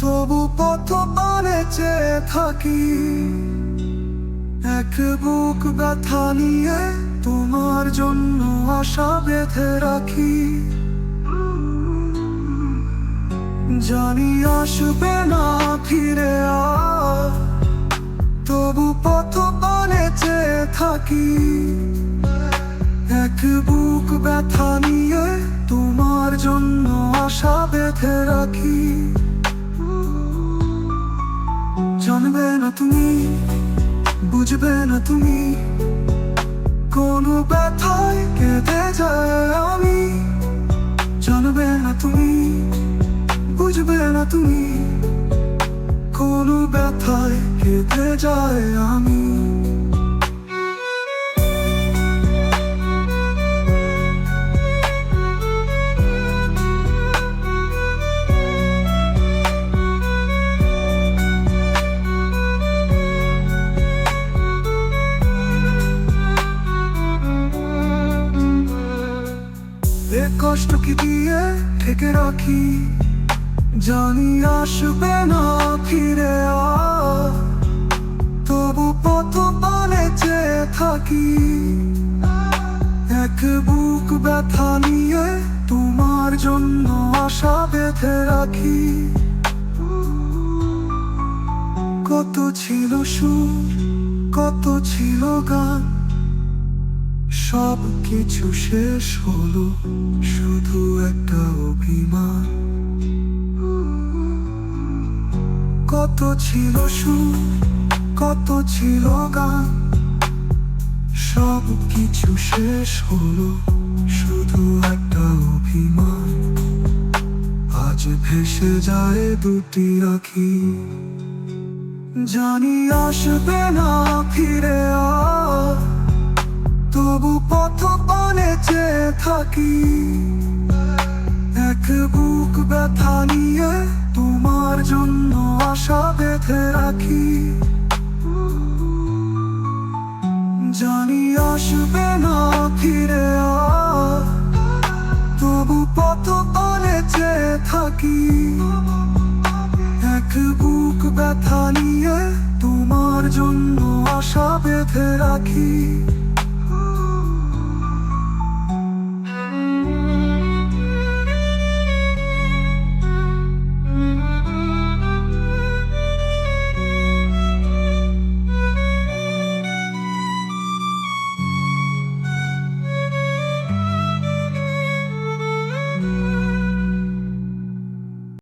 তবু পথ পারে চেয়ে থাকি। এক বুক ব্যথা নিয়ে তোমার জন্য আশা বেঁধে রাখি। জানি আসবে না ফিরে আর। তবু পথ পানে চেয়ে থাকি। এক বুক ব্যথা নিয়ে বেঁধে রাখি। জানবে না তুমি, বুঝবে না তুমি। কোনো ব্যথায় কেঁদে যায় আমি। জানবে না তুমি, বুঝবে না তুমি। কোনো ব্যথায় কেঁদে যায় আমি। এ কষ্ট কি দিয়ে থেকে রাখি। জানি আসবে না ফিরে তবু পথ পালে চেয়ে থাকি। এক বুক ব্যথা নিয়ে তোমার জন্য আশা বেঁধে রাখি। কত ছিল সুর, কত ছিল গান সব কিছু শেষ হলো, শুধু একটা অভিমান। কত ছিল সুর, কত ছিল গান সব কিছু শেষ হলো, শুধু একটা অভিমান। আজ ভেসে যায় দুটি আখি। জানি আসবে না ফিরে আর তবু পথ পানে চেয়ে থাকি। এক বুক ব্যথা নিয়ে তোমার জন্য আশা বেঁধে রাখি। জানি আসবে না ফিরে তবু পথ পানে চেয়ে থাকি। এক বুক ব্যথা নিয়ে তোমার জন্য আশা বেঁধে রাখি।